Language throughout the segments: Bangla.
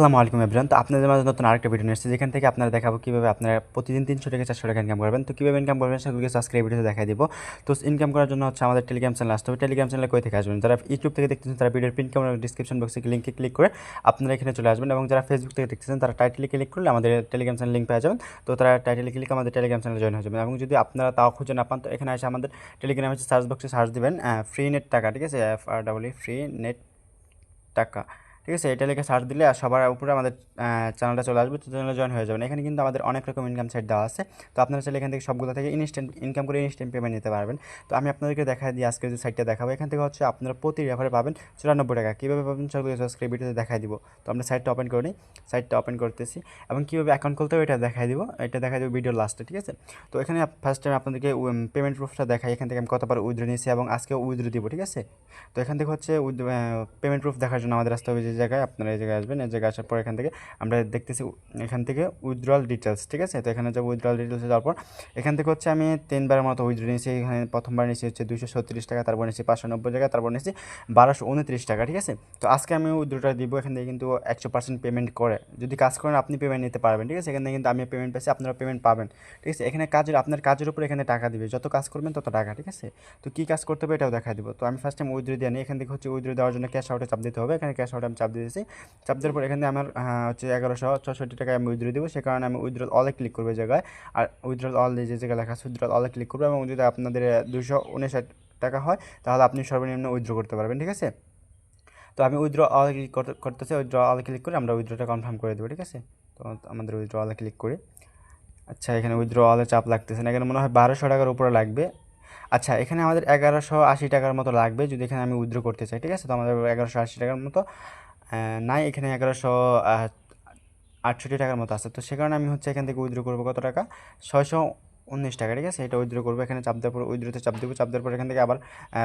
আসসালামু আলাইকুম এভরিওয়ান তো আপনাদের মাঝে নতুন আরেকটা ভিডিও নিয়ে এসেছি, যেখান থেকে আপনারা দেখাবো কীভাবে আপনারা প্রতিদিন তিনশো থেকে চারশো টাকা ইনকাম করবেন। তো কীভাবে ইনকাম করবেন সেগুলো কিছু আজকে এই ভিডিওতে দেখাই দিব। তো ইনকাম করার জন্য হচ্ছে আমাদের টেলিগ্রাম চ্যানেল আসতে হবে। টেলিগ্রাম চ্যানেলে কই থেকে আসবেন? যারা ইউটিউব থেকে দেখতেছেন, তারা ভিডিওর পিন কেমন ডিসক্রিপশন বক্সে লিঙ্কে ক্লিক করে আপনারা এখানে চলে আসবেন এবং যারা ফেসবুক থেকে দেখতেছেন, তারা টাইটেলে ক্লিক করলে আমাদের টেলিগ্রাম চ্যানেল লিঙ্ক পেয়ে যাবেন। তো তারা টাইটেলে ক্লিক আমাদের টেলিগ্রাম চ্যানেলে জয়েন হয়ে যাবেন এবং যদি আপনারা তাও খুঁজে না পান, তো এখানে এসে আমাদের টেলিগ্রামে সার্চ বক্সে সার্চ দিবেন ফ্রি নেট টাকা, ঠিক আছে? F R double free net টাকা। ঠিক আছে? এটা লিখে সার্চ দিলে আর সবার উপরে আমাদের চ্যানেলটা চলে আসবে, তো চ্যানেলে জয়েন হয়ে যাবেন। এখানে কিন্তু আমাদের অনেক রকম ইনকাম সাইট দেওয়া আছে। তো আপনারা চাইলে এখান থেকে সবগুলো থেকে ইনস্ট্যান্ট ইনকাম করে ইনস্ট্যান্ট পেমেন্ট নিতে পারবেন। তো আমি আপনাদেরকে দেখা দিই আজকে যে সাইটটা দেখাবো। এখান থেকে হচ্ছে আপনারা প্রতি রেফারে পাবেন চুরানব্বই টাকা। কীভাবে পাবেন সেগুলো সাবস্ক্রাইব ভিডিওতে দেখাই দিব। তো আমরা সাইটটা ওপেন করে নিই। সাইটটা ওপেন করতেছি। এবং কীভাবে অ্যাকাউন্ট খুলতে হবে এটা দেখাই দিব। এটা দেখাই দেবো ভিডিওর লাস্টে ঠিক আছে? তো এখানে ফার্স্ট টাইম আপনাদেরকে পেমেন্ট প্রুফটা দেখাই। এখান থেকে আমি কতবার উইথড্র নিয়েছি এবং আজকে উইথড্র দিব, ঠিক আছে? তো এখান থেকে হচ্ছে পেমেন্ট প্রুফ দেখার জন্য আমাদের আসতে হবে যে জায়গায় আপনারা এই জায়গায় আসবেন, এই জায়গায় আসার পর এখান থেকে আমরা দেখতেছি এখান থেকে উইথড্রল ডিটেলস ঠিক আছে? তো এখানে যাব উইথড্রয়াল ডিটেলসে যাওয়ার পর, এখান থেকে হচ্ছে আমি তিনবারের মতো উইথড্র নিয়েছি, এখানে প্রথমবার নিয়েছি হচ্ছে দুশো ছত্রিশ টাকা, তারপর নিয়েছি পাঁচশো নব্বই টাকা, তারপর নিয়েছি বারোশো উনত্রিশ টাকা, ঠিক আছে? তো আজকে আমি উইথড্রটা দিব, এখান থেকে কিন্তু একশো পার্সেন্ট পেমেন্ট করে। যদি কাজ করেন, আপনি পেমেন্ট নিতে পারবেন, ঠিক আছে? এখান থেকে কিন্তু আমি পেমেন্ট পেয়েছি আপনারা পেমেন্ট পাবেন, ঠিক আছে? এখানে কাজের, আপনার কাজের উপর এখানে টাকা দিবে, যত কাজ করবেন তত টাকা, ঠিক আছে? তো কী কাজ করতে হবে এটাও দেখা দিব। তো আমি ফার্স্ট টাইম উইথড্র দিয়ে নিই, এখান থেকে হচ্ছে উইথড্র দেওয়ার জন্য ক্যাশ আউটে চাপ দিতে হবে, এখানে ক্যাশ আউটে আমি চাপ দিয়েছি। চাপ দেওয়ার পর এখানে আমার হচ্ছে এগারোশো ছষট্টি টাকায় আমি উইথড্র দেবো। সে কারণে আমি উইথড্র অলে ক্লিক করব জায়গায়। আর উইথড্র অল যে জায়গায় লেখা আছে উইথড্র অলে ক্লিক করব এবং যদি আপনাদের দুশো উনষাট টাকা হয়, তাহলে আপনি সর্বনিম্ন উইথড্র করতে পারবেন, ঠিক আছে? তো আমি উইথড্র অল ক্লিক করতেছি উইথড্র অল ক্লিক করে আমরা উইথড্রটা কনফার্ম করে দেবো, ঠিক আছে? তো আমাদের উইথড্র অলে ক্লিক করি। আচ্ছা এখানে উইথড্র অলে চাপ লাগতেছে না। এখানে মনে হয় বারোশো টাকার উপরে লাগবে। আচ্ছা এখানে আমাদের এগারোশো আশি টাকার মতো লাগবে যদি এখানে আমি উইথড্র করতে চাই, ঠিক আছে? তো আমাদের এগারোশো আশি টাকার মতো নাই, এখানে এগারোশো আটষট্টি টাকার মতো আছে। তো সে কারণে আমি হচ্ছে এখান থেকে উইথড্র করব। কত টাকা? ছয়শো উনিশ টাকা, ঠিক আছে? এটা উইথড্র করব, এখানে চাপ দেওয়ার পর উইথড্রতে চাপ দেবো, চাপ দেওয়ার পর এখান থেকে আবার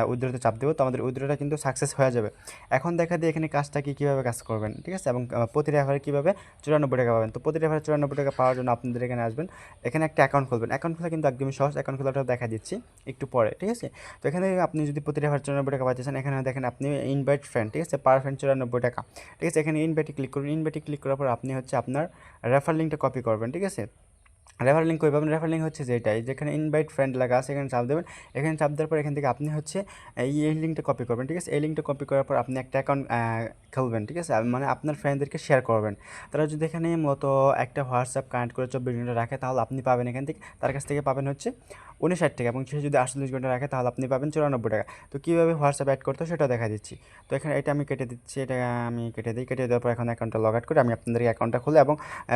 উইথড্রতে চাপ দেবো, তো আমাদের উইথড্রটা কিন্তু সাকসেস হয়ে যাবে। এখন দেখা দিয়ে এখানে কাজটা কি, কীভাবে কাজ করবেন, ঠিক আছে? এবং প্রতি রেফারে কীভাবে চুরানব্বই টাকা পাবেন? তো প্রতি রেফারে চুরানব্বই টাকা পাওয়ার জন্য আপনাদের এখানে আসবেন, এখানে একটা অ্যাকাউন্ট খুলবেন। অ্যাকাউন্ট খোলা কিন্তু একদমই সহজ অ্যাকাউন্ট খোলাটা দেখা দিচ্ছি একটু পরে, ঠিক আছে? তো এখানে আপনি যদি প্রতি রেফারে চুরানব্বই টাকা পাচ্ছেন এখানে দেখেন আপনি ইনভাইট ফ্রেন্ড ঠিক আছে? পার ফ্রেন্ড চুরানব্বই টাকা, ঠিক আছে? এখানে ইনভাইটে ক্লিক করুন। ইনভাইটে ক্লিক করার পর আপনি হচ্ছে আপনার রেফার লিঙ্কটা কপি করবেন, ঠিক আছে? রেফার লিঙ্ক কই রেফার লিঙ্ক হচ্ছে যেটাই যেখানে ইনভাইট ফ্রেন্ড লাগা আছে, এখানে চাপ দেবেন। এখানে চাপ দেওয়ার পর এখান থেকে আপনি হচ্ছে, এই লিঙ্কটা কপি করবেন, ঠিক আছে? এই লিঙ্কটা কপি করার পর আপনি একটা অ্যাকাউন্ট খুলবেন, ঠিক আছে? মানে আপনার ফ্রেন্ডদেরকে শেয়ার করবেন। তারা যদি এখানে মতো একটা হোয়াটসঅ্যাপ কানেক্ট করে চব্বিশ ঘণ্টা রাখে, তাহলে আপনি পাবেন এখান থেকে। তার কাছ থেকে পাবেন হচ্ছে উনষাট টাকা এবং সে যদি আটচল্লিশ ঘণ্টা রাখে, তাহলে আপনি পাবেন চুরানব্বই টাকা। তো কীভাবে হোয়াটসঅ্যাপ অ্যাড করতে সেটা দেখা দিচ্ছি। তো এখানে এটা আমি কেটে দিচ্ছি, এটা আমি কেটে দিই। কেটে দেওয়ার পর এখন অ্যাকাউন্টটা লগ আউট করে আমি আপনাদেরকে অ্যাকাউন্টটা খুলে এবং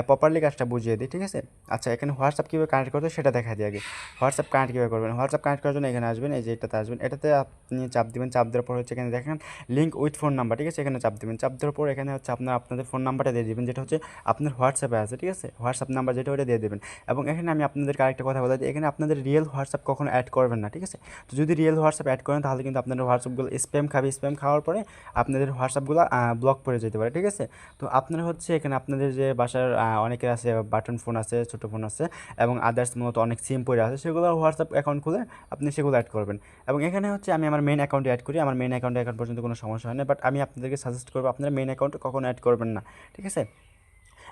প্রপারলি কাজটা বুঝিয়ে দিই, ঠিক আছে? আচ্ছা এখানে হোয়াটসঅ্যাপ কীভাবে কানেক্ট করতে সেটা দেখা দিই আগে। হোয়াটসঅ্যাপ কানেক্ট কীভাবে করবেন? হোয়াটসঅ্যাপ কানেক্ট করার জন্য এখানে আসবেন, এই যে এটাতে আসবেন। এটাতে আপনি চাপ দেবেন, চাপ দেওয়ার পর হচ্ছে এখানে দেখেন লিঙ্ক উইথ ফোন নাম্বার ঠিক আছে? এখানে চাপ দেবেন। চাপ দেওয়ার পর এখানে হচ্ছে আপনার, আপনাদের ফোন নাম্বারটা দিয়ে দেবেন, যেটা হচ্ছে আপনার হোয়াটসঅ্যাপে আছে, ঠিক আছে? হোয়াটসঅ্যাপ নাম্বার যেটা ওটা দিয়ে দেবেন। এবং এখানে আমি আপনাদেরকে আরেকটা কথা বলে এখানে আপনাদের রিয়েল হোয়াটসঅ্যাপ কখনো অ্যাড করবেন না, ঠিক আছে? তো যদি রিয়েল হোয়াটসঅ্যাপ অ্যাড করেন, তাহলে কিন্তু আপনাদের হোয়াটসঅ্যাপগুলো স্প্যাম খাবে। স্প্যাম খাওয়ার পরে আপনাদের হোয়াটসঅ্যাপগুলো ব্লক করে যেতে পারে, ঠিক আছে? তো আপনারা হচ্ছে এখানে আপনাদের যে বাসার অনেকের আছে বাটন ফোন আছে, ছোটো ফোন আছে এবং আদার্স মূলত অনেক সিম পড়ে আছে, সেগুলো হোয়াটসঅ্যাপ অ্যাকাউন্ট খুলে আপনি সেগুলো অ্যাড করবেন। এবং এখানে হচ্ছে আমি আমার মেন অ্যাকাউন্টে অ্যাড করি, আমার মেন অ্যাকাউন্টে এখন পর্যন্ত কোনো সমস্যা হয় না বাট আমি আপনাদেরকে সাজেস্ট করব, আপনারা মেন অ্যাকাউন্ট কখনো অ্যাড করবেন না, ঠিক আছে?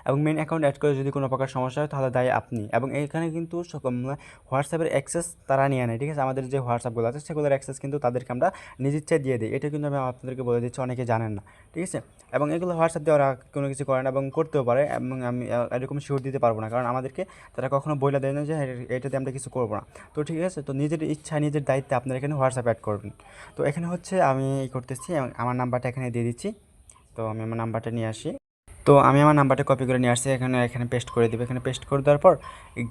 এবং মেন অ্যাকাউন্ট অ্যাড করে যদি কোনো প্রকার সমস্যা হয়, তাহলে দায়ী আপনি। এবং এখানে কিন্তু হোয়াটসঅ্যাপের অ্যাক্সেস তারা নিয়ে নেয়, ঠিক আছে? আমাদের যে হোয়াটসঅ্যাপগুলো আছে, সেগুলোর অ্যাক্সেস কিন্তু তাদেরকে আমরা নিজ ইচ্ছায় দিয়ে দিই। এটা কিন্তু আমি আপনাদেরকে বলে দিচ্ছি, অনেকে জানেন না, ঠিক আছে? এবং এগুলো হোয়াটসঅ্যাপ দিয়ে ওরা কোনো কিছু করে না এবং করতেও পারে, এবং আমি এরকম শিওর দিতে পারব না, কারণ আমাদেরকে তারা কখনো বইলে দেয় না যে এটাতে আমরা কিছু করব না। তো ঠিক আছে, তো নিজের ইচ্ছা, নিজের দায়িত্বে আপনারা এখানে হোয়াটসঅ্যাপ অ্যাড করবেন। তো এখানে হচ্ছে আমি এই করতেছি আমার নাম্বারটা এখানে দিয়ে দিচ্ছি। তো আমি আমার নাম্বারটা নিয়ে আসি। তো আমি আমার নাম্বারটা কপি করে নিয়ে আসছি, এখানে এখানে পেস্ট করে দেবো। এখানে পেস্ট করে দেওয়ার পর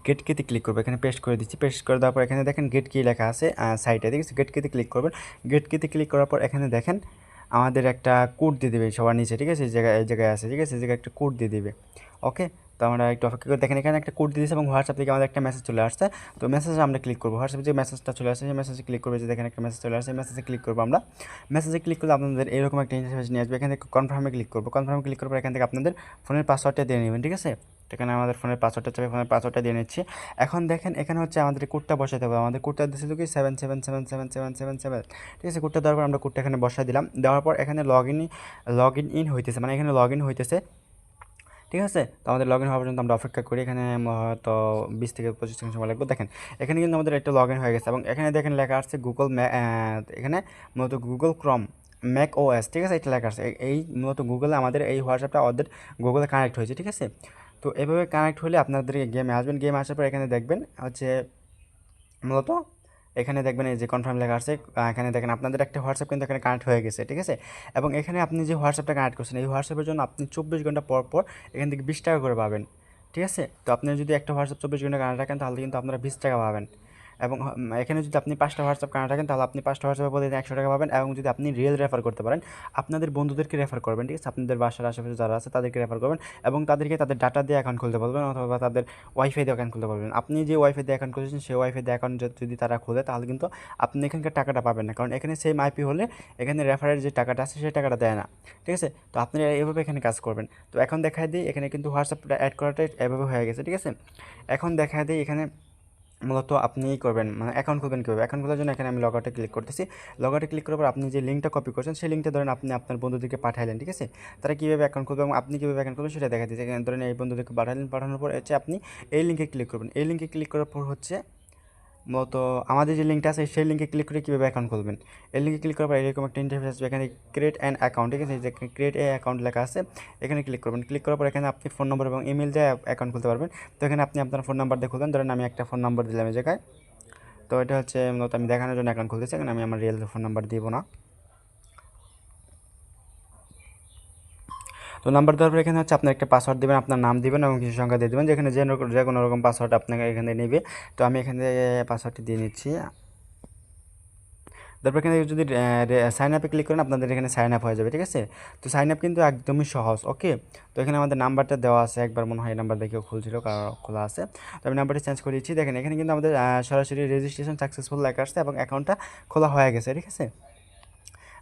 গেট কেতে ক্লিক করবে। এখানে পেস্ট করে দিচ্ছি। পেস্ট করে দেওয়ার পর এখানে দেখেন গেট কী লেখা আছে সাইটে আছে? গেট কেতে ক্লিক করবেন। গেট কেতে ক্লিক করার পর এখানে দেখেন আমাদের একটা কোড দিয়ে দেবে সবার নিচে, ঠিক আছে? এই জায়গায় এই জায়গায় আছে, ঠিক আছে? এই জায়গায় একটা কোড দিয়ে দেবে। ওকে তো আমরা একটু অপেক্ষা করে দেখেন, এখানে একটা কোড দিয়েছে এবং হোয়াটসঅ্যাপ থেকে আমাদের একটা মেসেজ চলে আসছে। তো মেসেজে আমরা ক্লিক করব। হোয়াটসঅ্যাপে যে মেসেজটা চলে আসছে, সেই মেসেজে ক্লিক করবে যে দেখেন একটা মেসেজ চলে আসছে মেসেজে ক্লিক করব আমরা। মেসেজে ক্লিক করলে আপনাদের এরকম একটা ইন্টারফেস নিয়ে আসবে। এখানে কনফার্মে ক্লিক করব। কনফার্মে ক্লিক করব এখান থেকে আপনাদের ফোনের পাসওয়ার্ডটা দিয়ে নেবেন, ঠিক আছে? এখানে আমাদের ফোনের পাসওয়ার্ডটা চাপে ফোনের পাসওয়ার্ডটা দিয়ে নিচ্ছি। এখন দেখেন, এখানে হচ্ছে আমাদের কোডটা বসাতে হবে। আমাদের কোডটা দিচ্ছে কি seven seven seven seven seven seven seven ঠিক আছে কোডটা দেওয়ার পর আমরা কোডটা এখানে বসাই দিলাম। দেওয়ার পর এখানে log in log in in হইতেছে। মানে এখানে লগ ইন হইতেছে। ঠিক আছে? তো আমাদের লগ ইন হওয়ার পর্যন্ত আমরা অপেক্ষা করি। এখানে হয়তো বিশ থেকে পঁচিশ সেকেন্ড সময় লাগবে। দেখেন, এখানে কিন্তু আমাদের একটা লগ ইন হয়ে গেছে এবং এখানে দেখেন লেখা আসছে গুগল এখানে মূলত গুগল ক্রম ম্যাক ও এস ঠিক আছে? এটা লেখা আছে এই- মূলত গুগলে আমাদের এই হোয়াটসঅ্যাপটা ওদের গুগলে কানেক্ট হয়েছে, ঠিক আছে? তো এভাবে কানেক্ট হলে আপনাদের গেমে আসবেন। গেমে আসার পর এখানে দেখবেন হচ্ছে মূলত এখানে দেখবেন এই যে কনফার্ম লেখা আছে এখানে দেখেন আপনাদের একটা হোয়াটসঅ্যাপ কিন্তু এখানে কানেক্ট হয়ে গেছে, ঠিক আছে? এবং এখানে আপনি যে হোয়াটসঅ্যাপটা কানেক্ট করছেন, এই হোয়াটসঅ্যাপের জন্য আপনি চব্বিশ ঘণ্টা পর পর এখান থেকে বিশ টাকা করে পাবেন, ঠিক আছে? তো আপনি যদি একটা হোয়াটসঅ্যাপ চব্বিশ ঘণ্টা কানেক্ট রাখেন, তাহলে কিন্তু আপনারা বিশ টাকা পাবেন। এবং এখানে যদি আপনি পাঁচটা হোয়াটসঅ্যাপ কানেক্ট রাখেন তাহলে আপনি পাঁচটা হোয়াটসঅ্যাপের প্রতিদিন একশো টাকা পাবেন এবং যদি আপনি রিয়েল রেফার করতে পারেন, আপনাদের বন্ধুদেরকে রেফার করবেন, ঠিক আছে? আপনাদের বাসার আশেপাশে যারা আছে, তাদেরকে রেফার করবেন এবং তাদেরকে তাদের ডাটা দিয়ে অ্যাকাউন্ট খুলতে বলবেন অথবা তাদের ওয়াইফাই দিয়ে অ্যাকাউন্ট খুলতে পারবেন আপনি যে ওয়াইফাই দিয়ে অ্যাকাউন্ট করেছেন সেই ওয়াইফাই দিয়ে অ্যাকাউন্ট যদি তারা খুলে, তাহলে কিন্তু আপনি এখানকার টাকাটা পাবেন না। কারণ এখানে সেম আইপি হলে এখানে রেফারের যে টাকাটা আছে, সেই টাকাটা দেয় না, ঠিক আছে? তো আপনি এভাবে এখানে কাজ করবেন। তো এখন দেখায় দিই, এখানে কিন্তু হোয়াটসঅ্যাপটা অ্যাড করাটা এভাবে হয়ে গেছে, ঠিক আছে? এখন দেখায় দিই, এখানে মূলত আপনি করবেন মানে অ্যাকাউন্ট খুলবেন কীভাবে? অ্যাকাউন্ট খোলার জন্য এখানে আমি লগ ক্লিক করতেছি। লগ ক্লিক করার পর আপনি যে লিঙ্কটা কপি করছেন, সেই লিঙ্কটা ধরেন আপনি আপনার বন্ধুদেরকে পাঠাইলেন, ঠিক আছে? তারা কীভাবে অ্যাকাউন্ট খুলবে এবং আপনি কীভাবে অ্যাকাউন্ট করবেন সেটা দেখা দিচ্ছে। ধরেন এই বন্ধুদেরকে পাঠালেন, পাঠানোর পর হচ্ছে আপনি এই লিঙ্কে ক্লিক করবেন। এই লিঙ্কে ক্লিক করার পর হচ্ছে মূলত আমাদের যে লিঙ্কটা আছে, সেই লিঙ্কে ক্লিক করে কীভাবে অ্যাকাউন্ট খুলবেন? এই লিঙ্কে ক্লিক করার পর এরকম একটা ইন্টারফেস আসবে। এখানে ক্রিয়েট অ্যান অ্যাকাউন্ট ঠিক আছে? যেখানে ক্রিয়েট এ অ্যাকাউন্ট লেখা আছে, এখানে ক্লিক করবেন। ক্লিক করার পর এখানে আপনি ফোন নম্বর এবং ইমেল দিয়ে অ্যাকাউন্ট খুলতে পারবেন। তো এখানে আপনি আপনার ফোন নাম্বার দিয়ে খুলবেন। ধরেন আমি একটা ফোন নাম্বার দিলাম এই জায়গায়। তো এটা হচ্ছে মূলত আমি দেখানোর জন্য অ্যাকাউন্ট খুলতেছি। এখানে আমি আমার রিয়েল ফোন নাম্বার দিব না। তো নাম্বার দেওয়ার পর এখানে হচ্ছে আপনার একটা পাসওয়ার্ড দেবেন, আপনার নাম দেবেন এবং কিছু সংখ্যা দিয়ে দেবেন, যেখানে যে যে কোনো রকম পাসওয়ার্ড আপনাকে এখানে নেবে। তো আমি এখানে পাসওয়ার্ডটি দিয়ে নিচ্ছি। তারপর এখানে যদি সাইন আপে ক্লিক করেন, আপনাদের এখানে সাইন আপ হয়ে যাবে, ঠিক আছে? তো সাইন আপ কিন্তু একদমই সহজ ওকে তো এখানে আমাদের নাম্বারটা দেওয়া আছে, একবার মনে হয় নাম্বার দেখেও খুলছিল খোলা আছে। তো আমি নাম্বারটি চেঞ্জ করে দিচ্ছি দেখেন, এখানে কিন্তু আমাদের সরাসরি রেজিস্ট্রেশন সাকসেসফুল লেখা আসছে এবং অ্যাকাউন্টটা খোলা হয়ে গেছে, ঠিক আছে?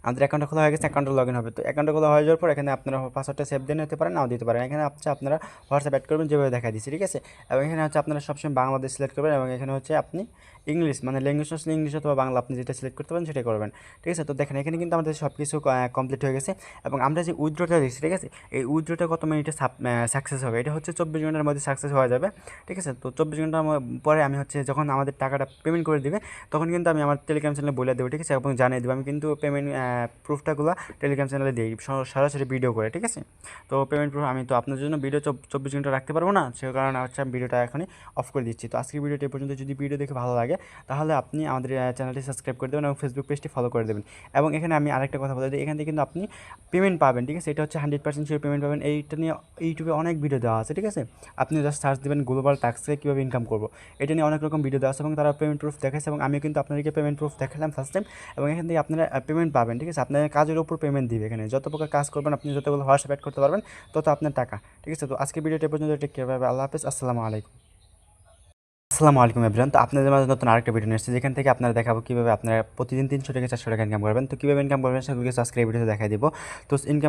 আমাদের অ্যাকাউন্টটা খোলা হয়ে গেছে অ্যাকাউন্টে লগ ইন হবে। তো অ্যাকাউন্টটা খোলা হয়ে যাওয়ার পর এখানে আপনারা পাসওয়ার্ডটা সেভ দিয়ে নিতে পারেন, নাও দিতে পারেন। এখানে হচ্ছে আপনারা হোয়াটসঅ্যাপ অ্যাড করবেন, যেভাবে দেখা দিচ্ছি ঠিক আছে? এবং এখানে হচ্ছে আপনারা সবসময় বাংলাদেশ সিলেক্ট করবেন এবং এখানে হচ্ছে আপনি ইংলিশ মানে ল্যাঙ্গুয়েজ আসলে ইংলিশ অথবা বাংলা আপনি যেটা সিলেক্ট করতে পারেন সেটাই করবেন, ঠিক আছে? তো দেখেন, এখানে কিন্তু আমাদের সব কিছু কমপ্লিট হয়ে গেছে। এবং আমরা যে উইথড্রটা দিচ্ছি, ঠিক আছে? এই উইথড্রটা কত মিনিটে সাকসেস হবে? এটা হচ্ছে চব্বিশ ঘণ্টার মধ্যে সাকসেস হয়ে যাবে, ঠিক আছে? তো চব্বিশ ঘণ্টার পরে আমি হচ্ছে যখন আমাদের টাকাটা পেমেন্ট করে দিবে, তখন কিন্তু আমি আমার টেলিগ্রাম চ্যানেলে বলে দেবো, ঠিক আছে? এবং জানিয়ে দেবো। আমি কিন্তু পেমেন্ট প্রুফটাগুলো টেলিগ্রাম চ্যানেলে দিই সরাসরি ভিডিও করে, ঠিক আছে? তো পেমেন্ট প্রুফ আমি তো আপনার জন্য ভিডিও চব্বিশ ঘণ্টা রাখতে পারব না, সে কারণে হচ্ছে আমি ভিডিওটা এখনই অফ করে দিচ্ছি। তো আজকের ভিডিওটি পর্যন্ত। যদি ভিডিও দেখে ভালো লাগে তাহলে আপনি আমাদের চ্যানেলটি সাবস্ক্রাইব করে দেবেন এবং ফেসবুক পেজটি ফলো করে দেবেন। এবং এখানে আমি আরেকটা কথা বলে দিই, এখান থেকে কিন্তু আপনি পেমেন্ট পাবেন, ঠিক আছে? এটা হচ্ছে হান্ড্রেড পার্সেন্ট শিওর পেমেন্ট পাবেন। এইটা নিয়ে ইউটিউবে অনেক ভিডিও দেওয়া আছে, ঠিক আছে? আপনি জাস্ট সার্চ দেবেন গ্লোবাল টাক্সে কীভাবে ইনকাম করব। এটা নিয়ে অনেক রকম ভিডিও দেওয়া আছে এবং তারা পেমেন্ট প্রুফ দেখাচ্ছে এবং আমিও কিন্তু আপনাদেরকে পেমেন্ট প্রুফ দেখালাম ফার্স্ট টাইম এবং এখান থেকে আপনারা পেমেন্ট পাবেন, ঠিক আছে? আপনার কাজের উপর পেমেন্ট দিবে এখানে। যত প্রকার কাজ করবেন, আপনি যতগুলো হোয়াটসঅ্যাপ অ্যাড করতে পারবেন, তত আপনার টাকা, ঠিক আছে? তো আজকে ভিডিওটা পর্যন্ত টেক কেয়ার আল্লাহ হাফেজ, আসসালামু আলাইকুম। আসসালামু আলাইকুম এভরিওয়ান তো আপনাদের মাঝে নতুন আরেকটা ভিডিও নিয়ে এসেছি, যেখান থেকে আপনারা দেখাবো কীভাবে আপনারা প্রতিদিন তিনশো থেকে চারশো টাকা ইনকাম করবেন। তো কীভাবে ইনকাম করবেন সেগুলোকে এই ভিডিওতে দেখাই দিব। তো ইনকাম